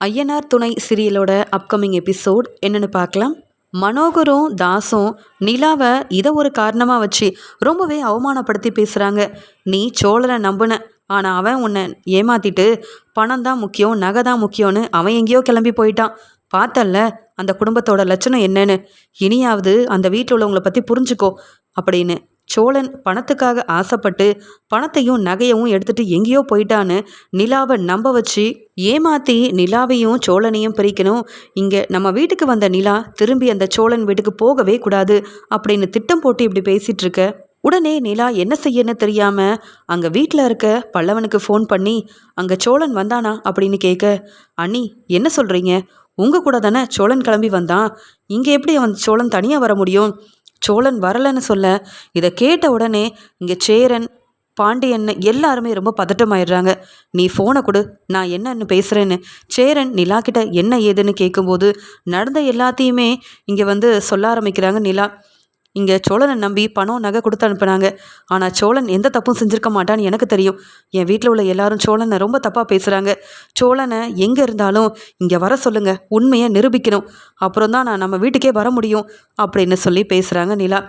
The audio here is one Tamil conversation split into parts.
ஐயனார் துணை சீரியலோட அப்கமிங் எபிசோட் என்னென்னு பார்க்கலாம். மனோகரும் தாஸும் நிலாவை இதை ஒரு காரணமாக வச்சு ரொம்பவே அவமானப்படுத்தி பேசுகிறாங்க நீ சோழனை நம்புன. ஆனால் அவன் உன்னை ஏமாத்திட்டு பணம் தான் முக்கியம் நகை தான் முக்கியம்னு அவன் எங்கேயோ கிளம்பி போயிட்டான். பார்த்தல்ல அந்த குடும்பத்தோட லட்சணம் என்னன்னு. இனியாவது அந்த வீட்டில் உள்ளவங்களை பற்றி புரிஞ்சுக்கோ அப்படின்னு சோழன் பணத்துக்காக ஆசைப்பட்டு பணத்தையும் நகையவும் எடுத்துட்டு எங்கேயோ போயிட்டான்னு நிலாவை நம்ப வச்சு ஏமாத்தி நிலாவையும் சோழனையும் பிரிக்கணும். இங்கே நம்ம வீட்டுக்கு வந்த நிலா திரும்பி அந்த சோழன் வீட்டுக்கு போகவே கூடாது அப்படின்னு திட்டம் போட்டு இப்படி பேசிட்டு இருக்க. உடனே நிலா என்ன செய்யன்னு தெரியாம அங்க வீட்டில் இருக்க பல்லவனுக்கு ஃபோன் பண்ணி அங்க சோழன் வந்தானா? அப்படின்னு கேட்க அண்ணி என்ன சொல்றீங்க? உங்க கூட தானே சோழன் கிளம்பி வந்தான். இங்க எப்படி அவன் சோழன் தனியா வர முடியும்? சோழன் வரலன்னு சொல்ல இதை கேட்ட உடனே இங்கே சேரன் பாண்டியன் எல்லாருமே ரொம்ப பதட்டமாயிடுறாங்க. நீ ஃபோனை கொடு நான் என்னன்னு பேசுகிறேன்னு சேரன் நிலா கிட்ட என்ன ஏதுன்னு கேட்கும்போது நடந்த எல்லாத்தையுமே இங்கே வந்து சொல்ல ஆரம்பிக்கிறாங்க நிலா. இங்கே சோழனை நம்பி பணம் நகை கொடுத்து அனுப்புனாங்க. ஆனால் சோழன் எந்த தப்பும் செஞ்சிருக்க மாட்டான்னு எனக்கு தெரியும். என் வீட்டில் உள்ள எல்லாரும் சோழனை ரொம்ப தப்பாக பேசுகிறாங்க சோழனை எங்கே இருந்தாலும் இங்கே வர சொல்லுங்கள் உண்மையை நிரூபிக்கணும். அப்புறம் தான் நான் நம்ம வீட்டுக்கே வர முடியும் அப்படின்னு சொல்லி பேசுகிறாங்க நிலா.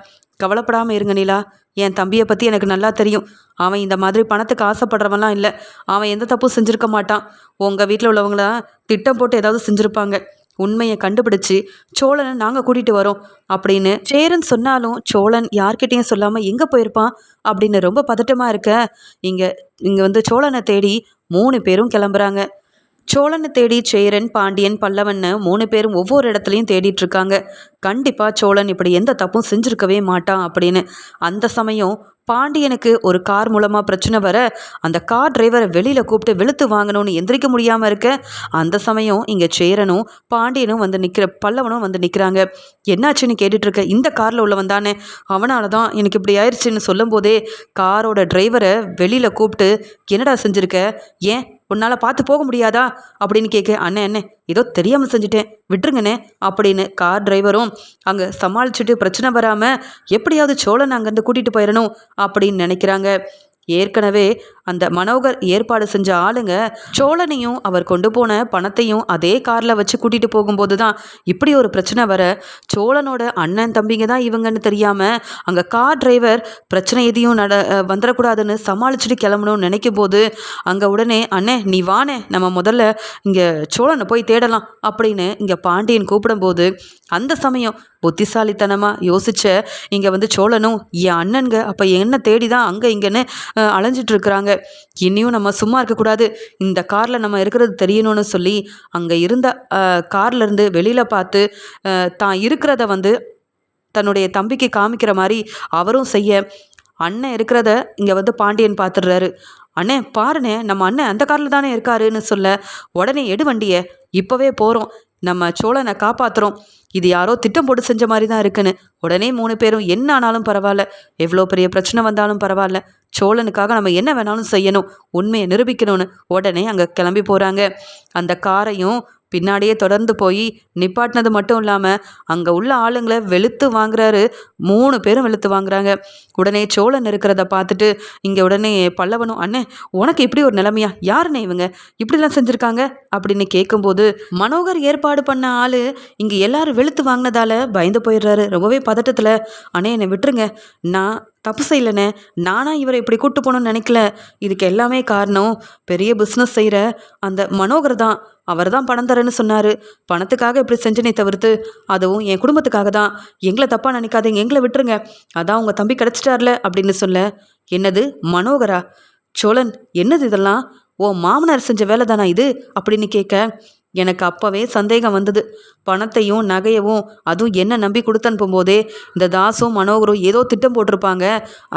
கவலைப்படாமல் இருங்க நிலா. என் தம்பியை பற்றி எனக்கு நல்லா தெரியும். அவன் இந்த மாதிரி பணத்துக்கு ஆசைப்படுறவன்லாம் இல்லை. அவன் எந்த தப்பும் செஞ்சுருக்க மாட்டான். உங்கள் வீட்டில் உள்ளவங்கள திட்டம் போட்டு ஏதாவது செஞ்சுருப்பாங்க. உண்மையை கண்டுபிடிச்சு சோழனை நாங்கள் கூட்டிகிட்டு வரோம் அப்படின்னு சேரன் சொன்னாலும் சோழன் யார்கிட்டையும் சொல்லாமல் எங்கே போயிருப்பான் அப்படின்னு ரொம்ப பதட்டமாக இருக்க. இங்கே இங்கே வந்து சோழனை தேடி மூணு பேரும் கிளம்புறாங்க. சோழனை தேடி சேரன் பாண்டியன் பல்லவன்னு மூணு பேரும் ஒவ்வொரு இடத்துலையும் தேடிட்டு இருக்காங்க. கண்டிப்பாக சோழன் இப்படி எந்த தப்பும் செஞ்சுருக்கவே மாட்டான் அப்படின்னு. அந்த சமயம் பாண்டியனுக்கு ஒரு கார் மூலமாக பிரச்சனை வர அந்த கார் டிரைவரை வெளியில் கூப்பிட்டு வெளுத்து வாங்கணும்னு எந்திரிக்க முடியாமல் இருக்க அந்த சமயம் இங்கே சேரனும் பாண்டியனும் வந்து நிற்கிற பல்லவனும் வந்து நிற்கிறாங்க என்னாச்சுன்னு கேட்டுட்டு இருக்க இந்த காரில் உள்ளவன் தானே? அவனால தான் எனக்கு இப்படி ஆயிடுச்சுன்னு சொல்லும்போதே காரோட டிரைவரை வெளியில் கூப்பிட்டு என்னடா செஞ்சுருக்க? ஏன்? உன்னால் பார்த்து போக முடியாதா? அப்படின்னு கேட்க அண்ணே அண்ணே ஏதோ தெரியாமல் செஞ்சுட்டேன். விட்டுருங்கண்ணே அப்படின்னு கார் டிரைவரும் அங்கே சமாளிச்சுட்டு பிரச்சனை வராமல் எப்படியாவது சோழன் அங்கேருந்து கூட்டிகிட்டு போயிடணும். அப்படின்னு நினைக்கிறாங்க. ஏற்கனவே அந்த மனோகர் ஏற்பாடு செஞ்ச ஆளுங்க சோழனையும் அவர் கொண்டு போன பணத்தையும் அதே காரில் வச்சு கூட்டிகிட்டு போகும்போது தான் இப்படி ஒரு பிரச்சனை வர சோழனோட அண்ணன் தம்பிங்க தான் இவங்கன்னு தெரியாமல் அங்கே கார் டிரைவர் பிரச்சனை எதையும் நட வந்துடக்கூடாதுன்னு சமாளிச்சுட்டு கிளம்பணும்னு நினைக்கும் போது அங்கே உடனே அண்ணே நீ வானே நம்ம முதல்ல இங்கே சோழனை போய் தேடலாம் அப்படின்னு இங்கே பாண்டியன் கூப்பிடும்போது அந்த சமயம் புத்திசாலித்தனமாக யோசிச்ச இங்கே வந்து சோழனும் என் அண்ணனுங்க அப்போ என்ன தேடி தான் அங்கே இங்கேன்னு அலைஞ்சிட்டு இருக்கிறாங்க இனியும் நம்ம சும்மா இருக்கக்கூடாது. இந்த காரில் நம்ம இருக்கிறது தெரியணும்னு சொல்லி அங்கே இருந்த கார்லேருந்து வெளியில் பார்த்து தான் இருக்கிறத வந்து தன்னுடைய தம்பிக்கு காமிக்கிற மாதிரி அவரும் செய்ய அண்ணன் இருக்கிறத இங்கே வந்து பாண்டியன் பார்த்துடுறாரு. அண்ணே பாருண்ணே நம்ம அண்ணன் அந்த காரில் தானே இருக்காருன்னு சொல்ல உடனே எடு வண்டியை இப்போவே போகிறோம் நம்ம சோழனை காப்பாற்றுறோம் இது யாரோ திட்டம் போட்டு செஞ்ச மாதிரி தான் இருக்குன்னு. உடனே மூணு பேரும் என்ன ஆனாலும் பரவாயில்ல. எவ்வளோ பெரிய பிரச்சனை வந்தாலும் பரவாயில்ல. சோழனுக்காக நம்ம என்ன வேணாலும் செய்யணும் உண்மையை நிரூபிக்கணும்னு உடனே அங்கே கிளம்பி போகிறாங்க அந்த காரையும் பின்னாடியே தொடர்ந்து போய் நிப்பாட்டினது மட்டும் இல்லாமல் அங்கே உள்ள ஆளுங்களை வெளுத்து வாங்குறாரு. மூணு பேரும் வெளுத்து வாங்குறாங்க. உடனே சோழன் இருக்கிறத பார்த்துட்டு இங்கே உடனே பல்லவனும் அண்ணே உனக்கு இப்படி ஒரு நிலைமையா? யாருண்ணே இவங்க? இப்படிலாம் செஞ்சுருக்காங்க? அப்படின்னு கேட்கும்போது மனோகர் ஏற்பாடு பண்ண ஆள் இங்கே எல்லாரும் வெளுத்து வாங்கினதால பயந்து போயிடுறாரு. ரொம்பவே பதட்டத்தில் அண்ணே என்னை விட்டுருங்க. நான் தப்பு செய்யலண்ணே நானா இவரை இப்படி கூட்டு போகணும்னு நினைக்கல. இதுக்கு எல்லாமே காரணம் பெரிய பிஸ்னஸ் செய்கிற அந்த மனோகர் தான். அவர் தான் பணம் தரேன்னு சொன்னார். பணத்துக்காக இப்படி செஞ்சனே தவிர்த்து அதுவும் என் குடும்பத்துக்காக தான். எங்களை தப்பாக நினைக்காதீங்க. எங்களை விட்டுருங்க. அதான் உங்கள் தம்பி கிடச்சிட்டார்ல அப்படின்னு சொல்ல. என்னது? மனோகரா? சோழன் என்னது இதெல்லாம்? ஓ மாமனார் செஞ்ச வேலை தானா இது? அப்படின்னு கேட்க எனக்கு அப்போவே சந்தேகம் வந்தது. பணத்தையும் நகையவும் அதுவும் என்ன நம்பி கொடுத்து அனுப்பும்போதே இந்த தாஸும் மனோகரும் ஏதோ திட்டம் போட்டிருப்பாங்க.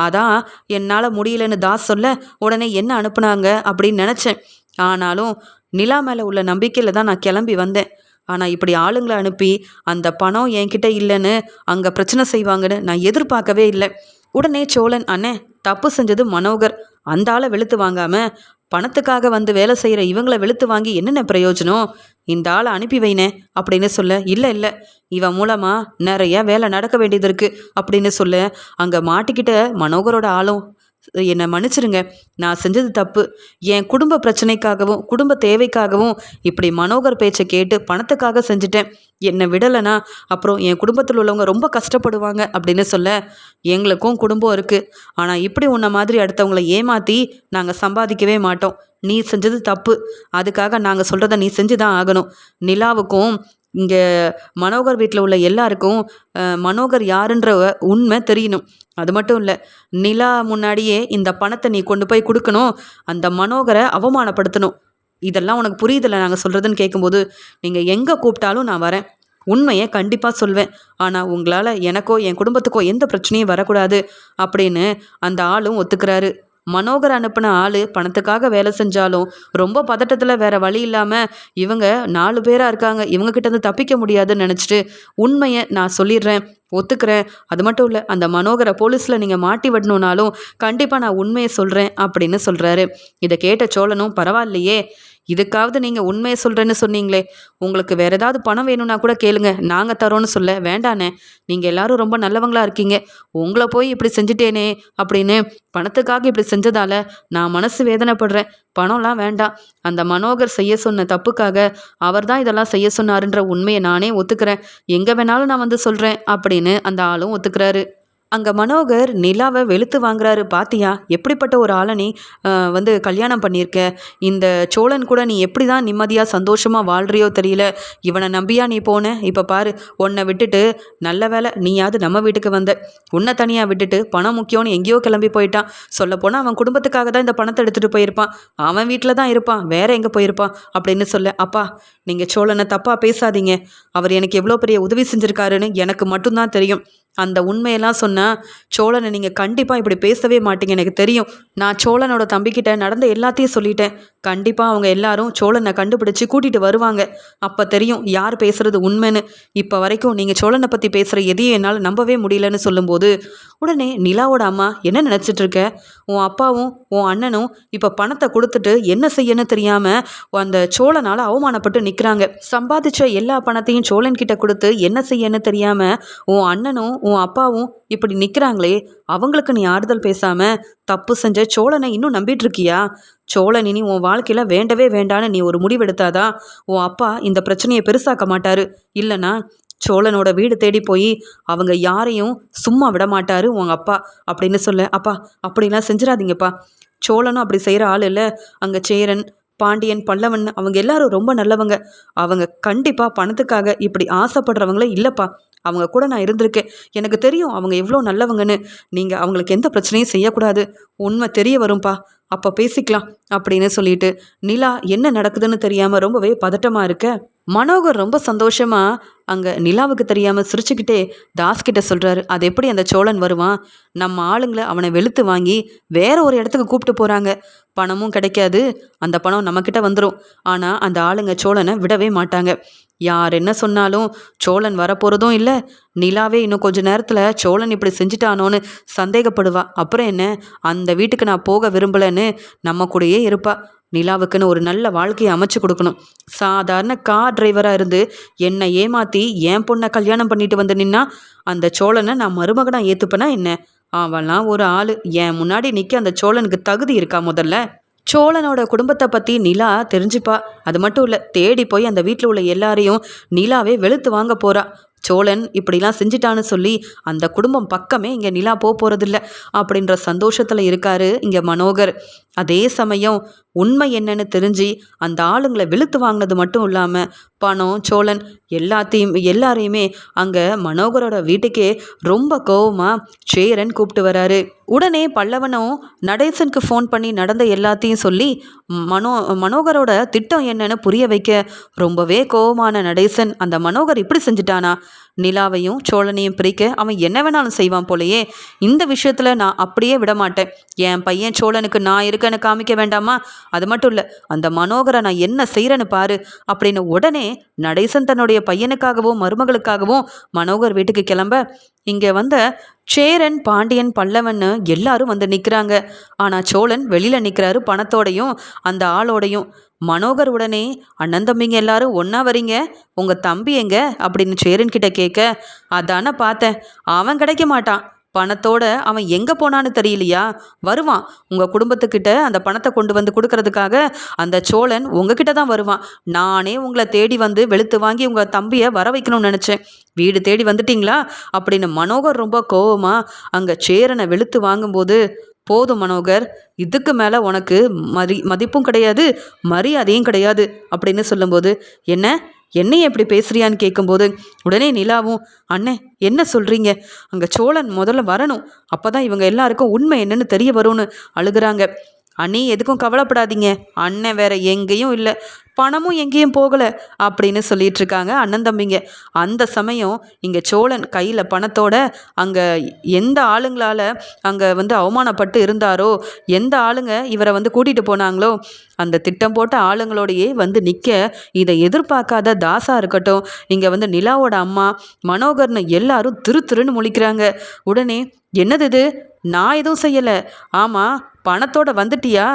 அதான் என்னால் முடியலன்னு தாஸ் சொல்ல உடனே என்ன அனுப்புனாங்க அப்படின்னு நினச்சேன். ஆனாலும் நிலா மேலே உள்ள நம்பிக்கையில் தான் நான் கிளம்பி வந்தேன். ஆனால் இப்படி ஆளுங்களை அனுப்பி அந்த பணம் என்கிட்ட இல்லைன்னு அங்கே பிரச்சனை செய்வாங்கன்னு நான் எதிர்பார்க்கவே இல்லை. உடனே சோழன் அண்ணே தப்பு செஞ்சது மனோகர். அந்த ஆளை வெளுத்து வாங்காமல் பணத்துக்காக வந்து வேலை செய்கிற இவங்களை வெளுத்து வாங்கி என்னென்ன பிரயோஜனம்? இந்த ஆளை அனுப்பி வைனே அப்படின்னு சொல்ல இல்லை இல்லை. இவன் மூலமாக நிறைய வேலை நடக்க வேண்டியது இருக்குது அப்படின்னு சொல்ல அங்கே மாட்டிக்கிட்ட மனோகரோட ஆளும் என்னை மன்னிச்சிருங்க. நான் செஞ்சது தப்பு. என் குடும்ப பிரச்சனைக்காகவும் குடும்ப தேவைக்காகவும் இப்படி மனோகர் பேச்சை கேட்டு பணத்துக்காக செஞ்சுட்டேன். என்னை விடலைனா அப்புறம் என் குடும்பத்தில் உள்ளவங்க ரொம்ப கஷ்டப்படுவாங்க அப்படின்னு சொல்ல எங்களுக்கும் குடும்பம் இருக்குது ஆனால் இப்படி உன்ன மாதிரி அடுத்தவங்களை ஏமாற்றி நாங்கள் சம்பாதிக்கவே மாட்டோம். நீ செஞ்சது தப்பு. அதுக்காக நாங்கள் சொல்கிறத நீ செஞ்சு தான் ஆகணும். நிலாவுக்கும் இங்கே மனோகர் வீட்டில் உள்ள எல்லாருக்கும் மனோகர் யாருன்ற உண்மை தெரியணும். அது மட்டும் இல்லை நிலா முன்னாடியே இந்த பணத்தை நீ கொண்டு போய் கொடுக்கணும். அந்த மனோகரை அவமானப்படுத்தணும். இதெல்லாம் உனக்கு புரியுதில்ல நாங்கள் சொல்கிறதுன்னு கேட்கும்போது நீங்கள் எங்கே கூப்பிட்டாலும் நான் வரேன். உண்மையை கண்டிப்பாக சொல்வேன். ஆனால் உங்களால் எனக்கோ என் குடும்பத்துக்கோ எந்த பிரச்சனையும் வரக்கூடாது அப்படின்னு அந்த ஆளும் ஒத்துக்கிறாரு. மனோகர் அனுப்பின ஆள் பணத்துக்காக வேலை செஞ்சாலும் ரொம்ப பதட்டத்தில் வேற வழி இல்லாமல் இவங்க நாலு பேராக இருக்காங்க. இவங்க கிட்டேருந்து தப்பிக்க முடியாதுன்னு நினச்சிட்டு உண்மையை நான் சொல்லிடுறேன். ஒத்துக்கிறேன். அது மட்டும் இல்லை அந்த மனோகரை போலீஸில் நீங்கள் மாட்டி விடணுன்னாலும் கண்டிப்பாக நான் உண்மையை சொல்கிறேன் அப்படின்னு சொல்கிறாரு இதை கேட்ட சோழனும் பரவாயில்லையே. இதுக்காவது நீங்கள் உண்மையை சொல்கிறேன்னு சொன்னீங்களே உங்களுக்கு வேறு ஏதாவது பணம் வேணும்னா கூட கேளுங்க நாங்கள் தரோன்னு சொல்ல வேண்டானே நீங்கள் எல்லாரும் ரொம்ப நல்லவங்களா இருக்கீங்க. உங்களை போய் இப்படி செஞ்சுட்டேனே அப்படின்னு பணத்துக்காக இப்படி செஞ்சதால நான் மனசு வேதனைப்படுறேன். பணம்லாம் வேண்டாம். அந்த மனோகர் செய்ய சொன்ன தப்புக்காக அவர் தான் இதெல்லாம் செய்ய சொன்னாருன்ற உண்மையை நானே ஒத்துக்கிறேன். எங்கே வேணாலும் நான் வந்து சொல்கிறேன் அப்படின்னு அந்த ஆளும் ஒத்துக்கிறாரு. அங்கே மனோகர் நிலாவை வெளுத்து வாங்குறாரு பாத்தியா? எப்படிப்பட்ட ஒரு ஆளை நீ வந்து கல்யாணம் பண்ணியிருக்க? இந்த சோழன் கூட நீ எப்படி தான் நிம்மதியாக சந்தோஷமாக வாழ்றியோ தெரியல. இவனை நம்பியா நீ போன? இப்போ பாரு உன்னை விட்டுட்டு நல்ல வேலை நீயாவது நம்ம வீட்டுக்கு வந்த. உன்னை தனியாக விட்டுட்டு பணம் முக்கியம்னு எங்கேயோ கிளம்பி போயிட்டான். சொல்லப்போனால் அவன் குடும்பத்துக்காக தான் இந்த பணத்தை எடுத்துகிட்டு போயிருப்பான். அவன் வீட்டில் தான் இருப்பான் வேற எங்கே போயிருப்பான் அப்படின்னு சொல்ல அப்பா நீங்கள் சோழனை தப்பாக பேசாதீங்க. அவர் எனக்கு எவ்வளோ பெரிய உதவி செஞ்சுருக்காருன்னு எனக்கு மட்டும்தான் தெரியும். அந்த உண்மையெல்லாம் சொன்னால் சோழனை நீங்கள் கண்டிப்பாக இப்படி பேசவே மாட்டீங்க எனக்கு தெரியும். நான் சோழனோட தம்பிக்கிட்ட நடந்த எல்லாத்தையும் சொல்லிட்டேன். கண்டிப்பாக அவங்க எல்லாரும் சோழனை கண்டுபிடிச்சி கூட்டிகிட்டு வருவாங்க. அப்போ தெரியும் யார் பேசுகிறது உண்மைன்னு. இப்போ வரைக்கும் நீங்கள் சோழனை பற்றி பேசுகிற எதையும் என்னால் நம்பவே முடியலன்னு சொல்லும்போது உடனே நிலாவோட அம்மா என்ன நினச்சிட்ருக்க உன் அப்பாவும் உன் அண்ணனும் இப்போ பணத்தை கொடுத்துட்டு என்ன செய்யன்னு தெரியாமல் அந்த சோழனால் அவமானப்பட்டு நிற்கிறாங்க சம்பாதிச்ச எல்லா பணத்தையும் சோழன்கிட்ட கொடுத்து என்ன செய்யன்னு தெரியாமல் உன் அண்ணனும் உன் அப்பாவும் இப்படி நிற்கிறாங்களே அவங்களுக்கு நீ ஆறுதல் பேசாமல் தப்பு செஞ்ச சோழனை இன்னும் நம்பிட்டு இருக்கியா சோழன் இனி உன் வாழ்க்கையில் வேண்டவே வேண்டான்னு நீ ஒரு முடிவெடுத்தாதான் உன் அப்பா இந்த பிரச்சனையை பெருசாக்க மாட்டாரு. இல்லைனா சோழனோட வீடு தேடி போய் அவங்க யாரையும் சும்மா விட மாட்டாரு உங்க அப்பா அப்படின்னு சொல்ல. அப்பா அப்படிலாம் செஞ்சிடாதீங்கப்பா. சோழனும் அப்படி செய்கிற ஆள் இல்லை. அங்கே சேரன் பாண்டியன் பல்லவன் அவங்க எல்லாரும் ரொம்ப நல்லவங்க. அவங்க கண்டிப்பாக பணத்துக்காக இப்படி ஆசைப்படுறவங்களே இல்லைப்பா. அவங்க கூட நான் இருந்திருக்கேன். எனக்கு தெரியும் அவங்க எவ்வளோ நல்லவங்கன்னு. நீங்கள் அவங்களுக்கு எந்த பிரச்சனையும் செய்யக்கூடாது. உண்மை தெரிய வரும்பா. அப்போ பேசிக்கலாம் அப்படின்னு சொல்லிட்டு நிலா என்ன நடக்குதுன்னு தெரியாமல் ரொம்பவே பதட்டமாக இருக்க? மனோகர் ரொம்ப சந்தோஷமாக அங்கே நிலாவுக்கு தெரியாமல் சிரிச்சுக்கிட்டே தாஸ்கிட்ட சொல்கிறாரு அது எப்படி அந்த சோழன் வருவான்? நம்ம ஆளுங்களை அவனை வெளுத்து வாங்கி வேற ஒரு இடத்துக்கு கூப்பிட்டு போகிறாங்க பணமும் கிடைக்காது. அந்த பணம் நம்மக்கிட்ட வந்துடும் ஆனால் அந்த ஆளுங்க சோழனை விடவே மாட்டாங்க. யார் என்ன சொன்னாலும் சோழன் வரப்போகிறதும் இல்லை. நிலாவே இன்னும் கொஞ்ச நேரத்தில் சோழன் இப்படி செஞ்சுட்டானோன்னு சந்தேகப்படுவா. அப்புறம் என்ன? அந்த வீட்டுக்கு நான் போக விரும்பலைன்னு நம்ம கூடயே இருப்பா. நிலாவுக்குன்னு ஒரு நல்ல வாழ்க்கையை அமைச்சு கொடுக்கணும். சாதாரண கார் டிரைவராக இருந்து என்னை ஏமாற்றி என் பொண்ணை கல்யாணம் பண்ணிட்டு வந்து நின்னா அந்த சோழனை நான் மருமகனாக ஏற்றுப்பேனா என்ன? அவெல்லாம் ஒரு ஆள். என் முன்னாடி நிற்க அந்த சோழனுக்கு தகுதி இருக்கா முதல்ல? சோழனோட குடும்பத்தை பற்றி நிலா தெரிஞ்சுப்பா. அது மட்டும் இல்லை தேடி போய் அந்த வீட்டில் உள்ள எல்லாரையும் நிலாவே வெளுத்து வாங்க போகிறா சோழன் இப்படிலாம் செஞ்சிட்டான்னு சொல்லி அந்த குடும்பம் பக்கமே இங்கே நிலா போக போகிறதில்ல அப்படின்ற சந்தோஷத்தில் இருக்காரு இங்கே மனோகர். அதே சமயம் உண்மை என்னன்னு தெரிஞ்சு அந்த ஆளுங்களை வெளுத்து வாங்கினது மட்டும் இல்லாமல் பணம் சோழன் எல்லாத்தையும் எல்லாரையுமே அங்கே மனோகரோட வீட்டுக்கே ரொம்ப கோவமாக சேரன் கூப்பிட்டு வராரு. உடனே பல்லவனும் நடேசனுக்கு ஃபோன் பண்ணி நடந்த எல்லாத்தையும் சொல்லி மனோ மனோகரோட திட்டம் என்னன்னு புரிய வைக்க ரொம்பவே கோவமான நடேசன் அந்த மனோகர் இப்படி செஞ்சுட்டானா? நிலாவையும் சோழனையும் பிரிக்க அவன் என்ன வேணாலும் செய்வான் போலையே. இந்த விஷயத்தில் நான் அப்படியே விட மாட்டேன் என் பையன் சோழனுக்கு நான் இருக்கேன்னு காமிக்க வேண்டாமா? அது மட்டும் இல்லை அந்த மனோகரை நான் என்ன செய்கிறேன்னு பாரு. அப்படின்னு உடனே நடேசன் தன்னுடைய பையனுக்காகவும் மருமகளுக்காகவும் மனோகர் வீட்டுக்கு கிளம்ப. இங்கே வந்த சேரன் பாண்டியன் பல்லவன்னு எல்லாரும் வந்து நிற்கிறாங்க ஆனால் சோழன் வெளியில் நிற்கிறாரு பணத்தோடையும் அந்த ஆளோடையும். மனோகர் உடனே அண்ணன் தம்பிங்க எல்லாரும் ஒன்றா வரீங்க? உங்கள் தம்பி எங்க? அப்படின்னு சேரன் கிட்ட கேட்க அதான பார்த்தேன். அவன் கிடைக்க மாட்டான். பணத்தோட அவன் எங்கே போனான்னு தெரியலையா? வருவான். உங்கள் குடும்பத்துக்கிட்ட அந்த பணத்தை கொண்டு வந்து கொடுக்கறதுக்காக அந்த சோழன் உங்ககிட்ட தான் வருவான். நானே உங்களை தேடி வந்து வெளுத்து வாங்கி உங்கள் தம்பியை வர வைக்கணும்னு நினச்சேன். வீடு தேடி வந்துட்டீங்களா? அப்படின்னு மனோகர் ரொம்ப கோவமாக அங்கே சேரனை வெளுத்து வாங்கும்போது போதும் மனோகர் இதுக்கு மேலே உனக்கு மதி மதிப்பும் கிடையாது மரியாதையும் கிடையாது. அப்படின்னு சொல்லும்போது என்ன? என்னைய எப்படி பேசுறியான்னு கேட்கும்போது உடனே நிலாவும் அண்ணே என்ன சொல்கிறீங்க அங்கே சோழன் முதல்ல வரணும். அப்போ தான் இவங்க எல்லாருக்கும் உண்மை என்னன்னு தெரிய வரும்னு அழுகுறாங்க. அண்ணி எதுக்கும் கவலைப்படாதீங்க. அண்ணன் வேற எங்கேயும் இல்லை. பணமும் எங்கேயும் போகலை அப்படின்னு சொல்லிட்டு இருக்காங்க அண்ணன் தம்பிங்க. அந்த சமயம் இங்கே சோழன் கையில் பணத்தோட அங்கே எந்த ஆளுங்களால் அங்கே வந்து அவமானப்பட்டு இருந்தாரோ எந்த ஆளுங்க இவரை வந்து கூட்டிகிட்டு போனாங்களோ அந்த திட்டம் போட்ட ஆளுங்களோடையே வந்து நிற்க இதை எதிர்பார்க்காத தாசா இருக்கட்டும் இங்கே வந்து நிலாவோட அம்மா மனோகர்னு எல்லாரும் திரு திருன்னு முழிக்கிறாங்க. உடனே என்னது இது? நான் எதுவும் செய்யலை. ஆமாம் பணத்தோட வந்துட்டியா?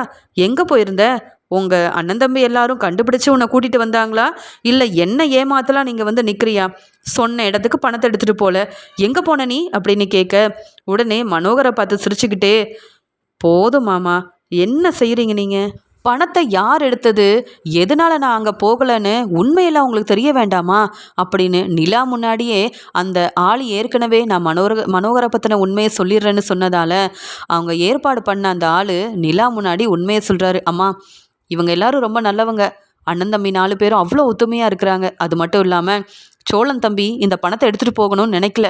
எங்கே போயிருந்த? உங்கள் அண்ணன் தம்பி எல்லாரும் கண்டுபிடிச்சு உன்னை கூட்டிகிட்டு வந்தாங்களா? இல்லை என்ன ஏமாத்தலாம் நீங்கள் வந்து நிற்கிறியா சொன்ன இடத்துக்கு பணத்தை எடுத்துகிட்டு போல. எங்கே போன நீ? அப்படின்னு கேட்க உடனே மனோகரை பார்த்து சிரிச்சுக்கிட்டே போதும் மாமா என்ன செய்கிறீங்க நீங்கள் பணத்தை யார் எடுத்தது? எதனால் நான் அங்கே போகலைன்னு உண்மையெல்லாம் உங்களுக்கு தெரிய வேண்டாமா? அப்படின்னு நிலா முன்னாடியே அந்த ஆள் ஏற்கனவே நான் மனோர மனோகரை பற்றின உண்மையை சொல்லிடுறேன்னு சொன்னதால் அவங்க ஏற்பாடு பண்ண அந்த ஆள் நிலா முன்னாடி உண்மையை சொல்கிறாரு அம்மா இவங்க எல்லாரும் ரொம்ப நல்லவங்க. அண்ணன் தம்பி நாலு பேரும் அவ்வளோ ஒத்துமையாக இருக்கிறாங்க. அது மட்டும் இல்லாமல் சோழன் தம்பி இந்த பணத்தை எடுத்துகிட்டு போகணும்னு நினைக்கல.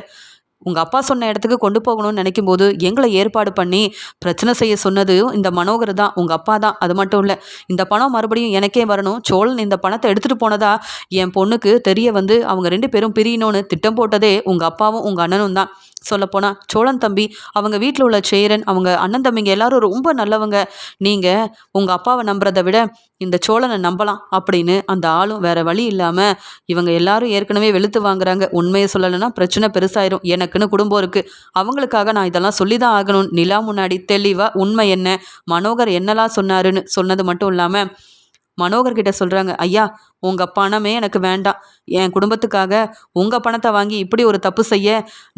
உங்கள் அப்பா சொன்ன இடத்துக்கு கொண்டு போகணும்னு நினைக்கும் போது எங்களை ஏற்பாடு பண்ணி பிரச்சனை செய்ய சொன்னது இந்த மனோகர் தான் உங்கள் அப்பா தான். அது மட்டும் இல்லை இந்த பணம் மறுபடியும் எனக்கே வரணும். சோழன் இந்த பணத்தை எடுத்துகிட்டு போனதா என் பொண்ணுக்கு தெரிய வந்து அவங்க ரெண்டு பேரும் பிரியணும்னு திட்டம் போட்டதே உங்கள் அப்பாவும் உங்கள் அண்ணனும் தான். சொல்லப்போனால் சோழன் தம்பி அவங்க வீட்டில் உள்ள சேரன் அவங்க அண்ணன் தம்பிங்க எல்லாரும் ரொம்ப நல்லவங்க. நீங்கள் உங்கள் அப்பாவை நம்புறதை விட இந்த சோழனை நம்பலாம் அப்படின்னு அந்த ஆளும் வேற வழி இல்லாமல் இவங்க எல்லாரும் ஏற்கனவே வெளுத்து வாங்குறாங்க. உண்மையை சொல்லலைன்னா பிரச்சனை பெருசாயிரும். எனக்குன்னு குடும்பம் இருக்குது அவங்களுக்காக நான் இதெல்லாம் சொல்லி தான் ஆகணும். நிலா முன்னாடி தெளிவாக உண்மை என்ன? மனோகர் என்னெல்லாம் சொன்னாருன்னு சொன்னது மட்டும் இல்லாமல் மனோகர் கிட்ட சொல்கிறாங்க ஐயா உங்கள் பணமே எனக்கு வேண்டாம். என் குடும்பத்துக்காக உங்கள் பணத்தை வாங்கி இப்படி ஒரு தப்பு செய்ய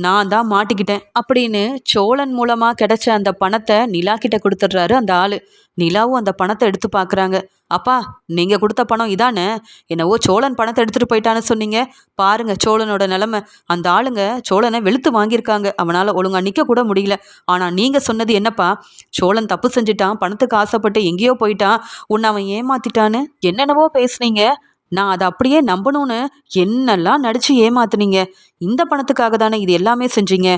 நான் தான் மாட்டிக்கிட்டேன் அப்படின்னு சோழன் மூலமாக கிடைச்ச அந்த பணத்தை நிலா கிட்ட கொடுத்துட்றாரு அந்த ஆள். நிலாவும் அந்த பணத்தை எடுத்து பார்க்குறாங்க அப்பா நீங்கள் கொடுத்த பணம் இதானே? என்னவோ சோழன் பணத்தை எடுத்துகிட்டு போயிட்டான்னு சொன்னீங்க. பாருங்க சோழனோட நிலமை. அந்த ஆளுங்க சோழனை வெளுத்து வாங்கியிருக்காங்க. அவனால் ஒழுங்காக நிற்க கூட முடியல. ஆனால் நீங்கள் சொன்னது என்னப்பா? சோழன் தப்பு செஞ்சுட்டான் பணத்துக்கு ஆசைப்பட்டு எங்கேயோ போயிட்டான். உன்னை அவன் ஏமாத்திட்டான்னு? என்னென்னவோ பேசுனீங்க. நான் அதை அப்படியே நம்பணும்னு என்னெல்லாம் நடித்து ஏமாத்துனீங்க? இந்த பணத்துக்காக தானே இது எல்லாமே செஞ்சீங்க?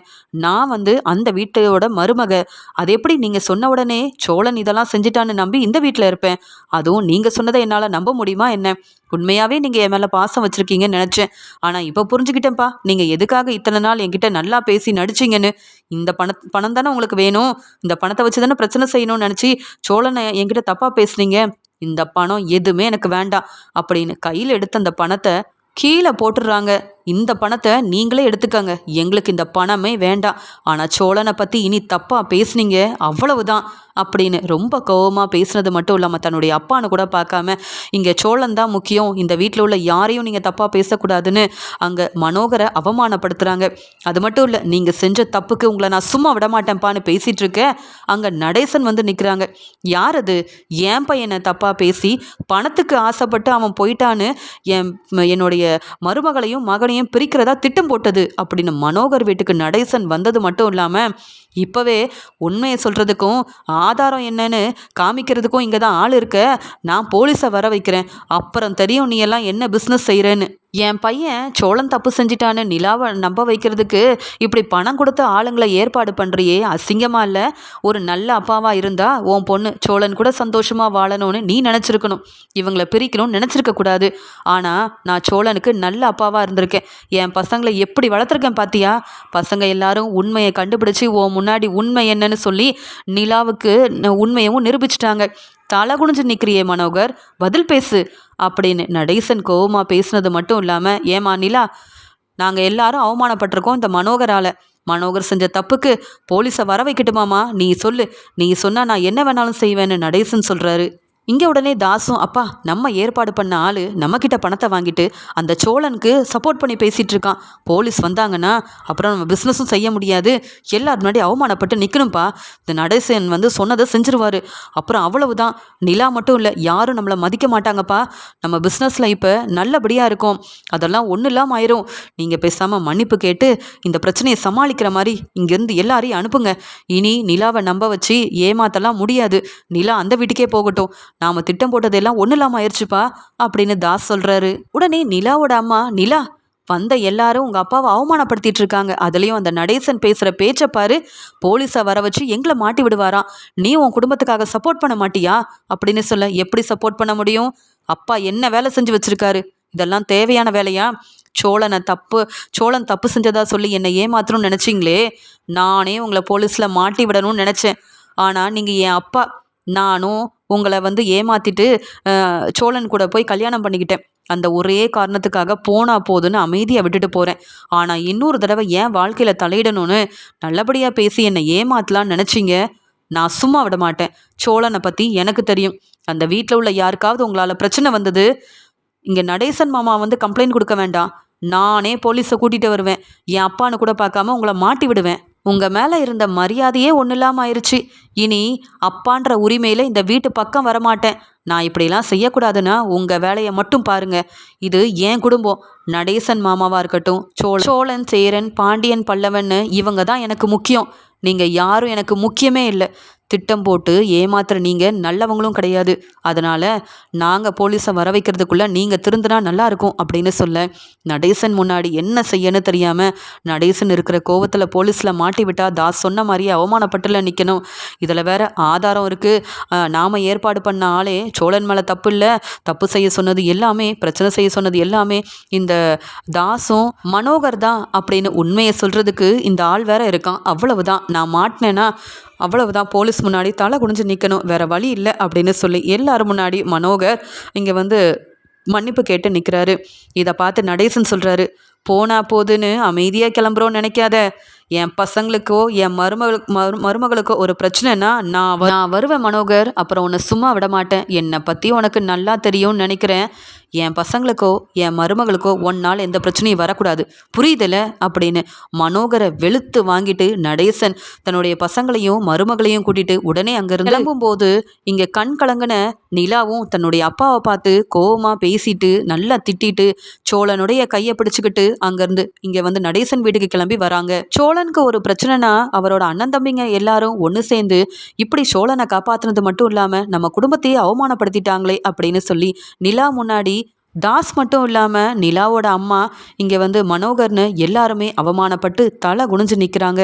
நான் வந்து அந்த வீட்டோட மருமக. அது எப்படி நீங்கள் சொன்ன உடனே சோழன் இதெல்லாம் செஞ்சிட்டான்னு நம்பி இந்த வீட்டில் இருப்பேன்? அதுவும் நீங்கள் சொன்னதை என்னால் நம்ப முடியுமா என்ன? உண்மையாகவே நீங்கள் என் மேலே பாசம் வச்சுருக்கீங்கன்னு நினச்சேன். ஆனால் இப்போ புரிஞ்சுக்கிட்டேன்ப்பா. நீங்கள் எதுக்காக இத்தனை நாள் என்கிட்ட நல்லா பேசி நடிச்சிங்கன்னு? இந்த பண பணம் தானே உங்களுக்கு வேணும். இந்த பணத்தை வச்சு தானே பிரச்சனை செய்யணும்னு நினச்சி சோழனை என்கிட்ட தப்பாக பேசுனீங்க? இந்த பணம் எதுவுமே எனக்கு வேண்டாம் அப்படின்னு கையில் எடுத்த அந்த பணத்தை கீழே போட்டுடுறாங்க. இந்த பணத்தை நீங்களே எடுத்துக்கங்க. எங்களுக்கு இந்த பணமே வேண்டாம். ஆனால் சோழனை பற்றி இனி தப்பாக பேசுனீங்க. அவ்வளவுதான் அப்படின்னு ரொம்ப கோபமாக பேசுனது மட்டும் இல்லாமல் தன்னுடைய அப்பான்னு கூட பார்க்காம இங்கே சோழன் தான் முக்கியம். இந்த வீட்டில் உள்ள யாரையும் நீங்கள் தப்பாக பேசக்கூடாதுன்னு அங்கே மனோகரை அவமானப்படுத்துகிறாங்க அது மட்டும் இல்லை நீங்கள் செஞ்ச தப்புக்கு உங்களை நான் சும்மா விட மாட்டேன்ப்பான்னு பேசிகிட்டு அங்கே நடேசன் வந்து நிற்கிறாங்க யார் அது? என் பையனை தப்பாக பேசி பணத்துக்கு ஆசைப்பட்டு அவன் போயிட்டான்னு என் என்னுடைய மருமகளையும் மகனையும் குடும்பத்தையும் பிரிக்கிறதா திட்டம் போட்டது அப்படின்னு மனோகர் வீட்டுக்கு நடேசன் வந்தது மட்டும் இல்லாமல் இப்போவே உண்மையை சொல்கிறதுக்கும் ஆதாரம் என்னன்னு காமிக்கிறதுக்கும் இங்கே தான் ஆள் இருக்க. நான் போலீஸை வர வைக்கிறேன். அப்புறம் தெரியும் நீ எல்லாம் என்ன பிஸ்னஸ் செய்கிறேன்னு என் பையன் சோழன் தப்பு செஞ்சிட்டான்னு நிலாவை நம்ப வைக்கிறதுக்கு இப்படி பணம் கொடுத்த ஆளுங்களை ஏற்பாடு பண்ணுறியே அசிங்கமாக இல்லை? ஒரு நல்ல அப்பாவாக இருந்தால் உன் பொண்ணு சோழன் கூட சந்தோஷமாக வாழணும்னு நீ நினச்சிருக்கணும். இவங்களை பிரிக்கணும்னு நினச்சிருக்கக்கூடாது ஆனால் நான் சோழனுக்கு நல்ல அப்பாவாக இருந்திருக்கேன். என் பசங்களை எப்படி வளர்த்துருக்கேன் பார்த்தியா பசங்க எல்லாரும் உண்மையை கண்டுபிடிச்சி உன் முன்னாடி உண்மை என்னன்னு சொல்லி நிலாவுக்கு உண்மையவும் நிரூபிச்சிட்டாங்க. தலை குனிஞ்சு நிற்கிறியே மனோகர் பதில் பேசு. அப்படின்னு. நடேசன் கோவமாக பேசுனது மட்டும் இல்லாமல் ஏமா நிலா நாங்கள் எல்லாரும் அவமானப்பட்டிருக்கோம் இந்த மனோகரால். மனோகர் செஞ்ச தப்புக்கு போலீஸை வர வைக்கட்டுமாமா நீ சொல்லு. நீ சொன்னால் நான் என்ன வேணாலும் செய்வேன்னு நடேசன் சொல்கிறாரு இங்கே உடனே தாசும் அப்பா நம்ம ஏற்பாடு பண்ண ஆள் நம்மக்கிட்ட பணத்தை வாங்கிட்டு அந்த சோழனுக்கு சப்போர்ட் பண்ணி பேசிகிட்டு இருக்கான். போலீஸ் வந்தாங்கன்னா அப்புறம் நம்ம பிஸ்னஸும் செய்ய முடியாது. எல்லார் முன்னாடி அவமானப்பட்டு நிற்கணும்ப்பா இந்த நடேசன் வந்து சொன்னதை செஞ்சிருவார். அப்புறம் அவ்வளவுதான். நிலா மட்டும் இல்லை யாரும் நம்மளை மதிக்க மாட்டாங்கப்பா. நம்ம பிஸ்னஸில் இப்போ நல்லபடியாக இருக்கும். அதெல்லாம் ஒன்றும் இல்லாமல் ஆயிரும். நீங்கள் பேசாமல் மன்னிப்பு கேட்டு இந்த பிரச்சனையை சமாளிக்கிற மாதிரி இங்கேருந்து எல்லாரையும் அனுப்புங்க. இனி நிலாவை நம்ப வச்சு ஏமாத்தலாம் முடியாது. நிலா அந்த வீட்டுக்கே போகட்டும். நாம திட்டம் போட்டதெல்லாம் ஒன்றும் இல்லாமல் ஆயிடுச்சுப்பா அப்படின்னு தாஸ் சொல்கிறாரு உடனே நிலாவோட அம்மா நிலா வந்த எல்லாரும் உங்கள் அப்பாவை அவமானப்படுத்திட்டு இருக்காங்க. அதுலேயும் அந்த நடேசன் பேசுகிற பேச்சை பாரு. போலீஸை வர வச்சு எங்களை மாட்டி விடுவாராம். நீ உன் குடும்பத்துக்காக சப்போர்ட் பண்ண மாட்டியா? அப்படின்னு சொல்ல எப்படி சப்போர்ட் பண்ண முடியும்? அப்பா என்ன வேலை செஞ்சு வச்சிருக்காரு? இதெல்லாம் தேவையான வேலையா? சோழனை தப்பு சோழன் தப்பு செஞ்சதா சொல்லி என்னை ஏமாத்தணும்னு நினச்சிங்களே? நானே உங்களை போலீஸில் மாட்டி விடணும்னு நினச்சேன். ஆனால் நீங்கள் என் அப்பா நானும் உங்களை வந்து ஏமாத்திட்டு சோழன் கூட போய் கல்யாணம் பண்ணிக்கிட்டேன். அந்த ஒரே காரணத்துக்காக போனா போதுன்னு அமைதியாக விட்டுட்டு போகிறேன் ஆனால் இன்னொரு தடவை ஏன் வாழ்க்கையில் தலையிடணும்னு நல்லபடியாக பேசி என்னை ஏமாத்தலான்னு நினச்சிங்க? நான் சும்மா விட மாட்டேன். சோழனை பற்றி எனக்கு தெரியும். அந்த வீட்டில் உள்ள யாருக்காவது உங்களால் பிரச்சனை வந்தது? இங்கே நடேசன் மாமா வந்து கம்ப்ளைண்ட் கொடுக்க வேண்டாம். நானே போலீஸை கூட்டிகிட்டு வருவேன். என் அப்பான்னு கூட பார்க்காம உங்களை மாட்டி விடுவேன். உங்கள் மேலே இருந்த மரியாதையே ஒன்றும் இல்லாமல் ஆயிடுச்சு இனி அப்பான்ற உரிமையில் இந்த வீட்டு பக்கம் வரமாட்டேன். நான் இப்படிலாம் செய்யக்கூடாதுன்னா உங்கள் வேலையை மட்டும் பாருங்க. இது என் குடும்பம். நடேசன் மாமாவாக இருக்கட்டும் சோழ சோழன் சேரன் பாண்டியன் பல்லவன்னு இவங்க தான் எனக்கு முக்கியம். நீங்கள் யாரும் எனக்கு முக்கியமே இல்லை. திட்டம் போட்டு ஏமாத்துற நீங்கள் நல்லவங்களும் கிடையாது. அதனால் நாங்கள் போலீஸை வர வைக்கிறதுக்குள்ளே நீங்கள் திருந்தினா நல்லாயிருக்கும் அப்படின்னு சொல்ல நடேசன் முன்னாடி என்ன செய்யன்னு தெரியாமல் நடேசன் இருக்கிற கோவத்தில் போலீஸில் மாட்டி விட்டால் தாஸ் சொன்ன மாதிரியே அவமானப்பட்டுல நிற்கணும் இதில் வேற ஆதாரம் இருக்குது நாம் ஏற்பாடு பண்ண ஆளே சோழன் மேலே தப்பு இல்லை. தப்பு செய்ய சொன்னது எல்லாமே பிரச்சனை செய்ய சொன்னது எல்லாமே இந்த தாஸும் மனோகர் தான் அப்படின்னு உண்மையை சொல்கிறதுக்கு இந்த ஆள் வேற இருக்கான். அவ்வளவுதான். நான் மாட்டினேன்னா அவ்வளவுதான் போலீஸ் முன்னாடி தலை குனிஞ்சு நிற்கணும் வேற வழி இல்லை அப்படின்னு சொல்லி எல்லாரும் முன்னாடி மனோகர் இங்கே வந்து மன்னிப்பு கேட்டு நிற்கிறாரு இதை பார்த்து நடேசன் சொல்கிறாரு போனா போதுன்னு அமைதியாக கிளம்புறோன்னு நினைக்காத. என் பசங்களுக்கோ என் மருமகளுக்கு மரு மருமகளுக்கோ ஒரு பிரச்சனைனா நான் நான் வருவேன் மனோகர் அப்புறம் உன்னை சும்மா விட மாட்டேன். என்னை பற்றி உனக்கு நல்லா தெரியும்னு நினைக்கிறேன். என் பசங்களுக்கோ என் மருமகளுக்கோ ஒன்னால் எந்த பிரச்சனையும் வரக்கூடாது. புரியுதுல? அப்படின்னு மனோகரை வெளுத்து வாங்கிட்டு நடேசன் தன்னுடைய பசங்களையும் மருமகளையும் கூட்டிட்டு உடனே அங்கிருந்து கிளம்பும்போது இங்கே கண் கலங்கின நிலாவும் தன்னுடைய அப்பாவை பார்த்து கோவமா பேசிட்டு நல்லா திட்டிட்டு சோழனுடைய கையை பிடிச்சுக்கிட்டு அங்கேருந்து இங்கே வந்து நடேசன் வீட்டுக்கு கிளம்பி வராங்க. சோழனுக்கு ஒரு பிரச்சனைனா அவரோட அண்ணன் தம்பிங்க எல்லாரும் ஒன்று சேர்ந்து இப்படி சோழனை காப்பாத்துனது மட்டும் இல்லாமல் நம்ம குடும்பத்தையே அவமானப்படுத்திட்டாங்களே அப்படின்னு சொல்லி நிலா முன்னாடி தாஸ் மட்டும் இல்லாமல் நிலாவோட அம்மா இங்கே வந்து மனோகர்னு எல்லாருமே அவமானப்பட்டு தலை குனிஞ்சு நிற்கிறாங்க